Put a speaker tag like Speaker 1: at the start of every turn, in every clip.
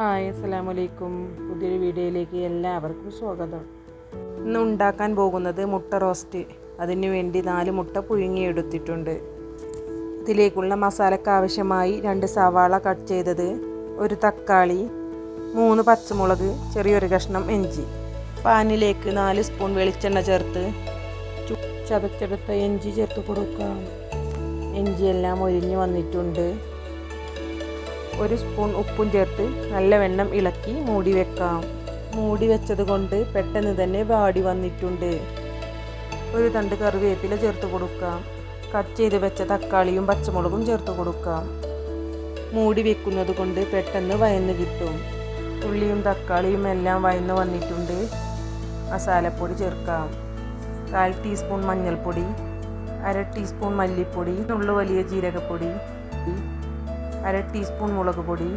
Speaker 1: hi അലൈക്കും പുതിയൊരു വീഡിയോയിലേക്ക് എല്ലാവർക്കും സ്വാഗതം ഇന്ന് ഉണ്ടാക്കാൻ പോകുന്നത് മുട്ട റോസ്റ്റ് അതിനു വേണ്ടി നാല് മുട്ട പുഴുങ്ങിയെടുത്തിട്ടുണ്ട് ഇതിലേക്കുള്ള മസാലയ്ക്ക് ആവശ്യമായി രണ്ട് സവാള കട്ട് ചെയ്തത് ഒരു തക്കാളി മൂന്ന് പച്ചമുളക് ചെറിയൊരു കഷ്ണം ഇഞ്ചി പാനിലേക്ക് നാല് സ്പൂൺ വെളിച്ചെണ്ണ ചേർത്ത് ചതച്ചെടുത്ത ഇഞ്ചി ചേർത്ത് കൊടുക്കാം ഇഞ്ചിയെല്ലാം ഒരിഞ്ഞ് വന്നിട്ടുണ്ട് ഒരു സ്പൂൺ ഉപ്പും ചേർത്ത് നല്ല വെണ്ണം ഇളക്കി മൂടി വെക്കാം മൂടി വെച്ചത് കൊണ്ട് പെട്ടെന്ന് തന്നെ വാടി വന്നിട്ടുണ്ട് ഒരു തണ്ട് കറിവേപ്പില ചേർത്ത് കൊടുക്കാം കട്ട് ചെയ്ത് വെച്ച തക്കാളിയും പച്ചമുളകും ചേർത്ത് കൊടുക്കാം മൂടി വെക്കുന്നത് കൊണ്ട് പെട്ടെന്ന് വയന്ന് കിട്ടും ഉള്ളിയും തക്കാളിയും എല്ലാം വയന്ന് വന്നിട്ടുണ്ട് മസാലപ്പൊടി ചേർക്കാം കാൽ ടീസ്പൂൺ മഞ്ഞൾപ്പൊടി അര ടീസ്പൂൺ മല്ലിപ്പൊടി നുള്ളു വലിയ ജീരകപ്പൊടി അര ടീസ്പൂൺ മുളക് പൊടി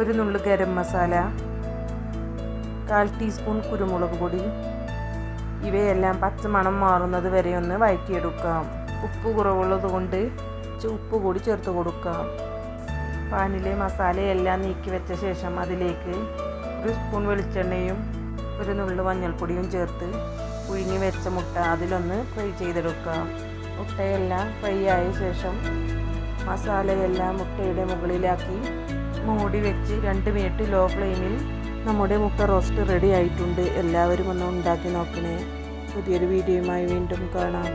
Speaker 1: ഒരു നുള്ളു ഗരം മസാല കാൽ ടീസ്പൂൺ കുരുമുളക് പൊടി ഇവയെല്ലാം പച്ചമണം മാറുന്നത് വരെ ഒന്ന് വഴറ്റിയെടുക്കാം ഉപ്പ് കുറവുള്ളത് കൊണ്ട് ഉപ്പ് കൂടി ചേർത്ത് കൊടുക്കാം പാനിലെ മസാലയെല്ലാം നീക്കി വെച്ച ശേഷം അതിലേക്ക് ഒരു സ്പൂൺ വെളിച്ചെണ്ണയും ഒരു നുള്ളു മഞ്ഞൾപ്പൊടിയും ചേർത്ത് പുഴുങ്ങി വെച്ച മുട്ട അതിലൊന്ന് ഫ്രൈ ചെയ്തെടുക്കാം മുട്ടയെല്ലാം ഫ്രൈ ആയ ശേഷം മസാലയെല്ലാം മുട്ടയുടെ മുകളിലാക്കി മൂടി വെച്ച് രണ്ട് മിനിറ്റ് ലോ ഫ്ലെയിമിൽ നമ്മുടെ മുട്ട റോസ്റ്റ് റെഡി ആയിട്ടുണ്ട് എല്ലാവരും ഒന്ന് ഉണ്ടാക്കി നോക്കണേ പുതിയൊരു വീഡിയോയുമായി വീണ്ടും കാണാം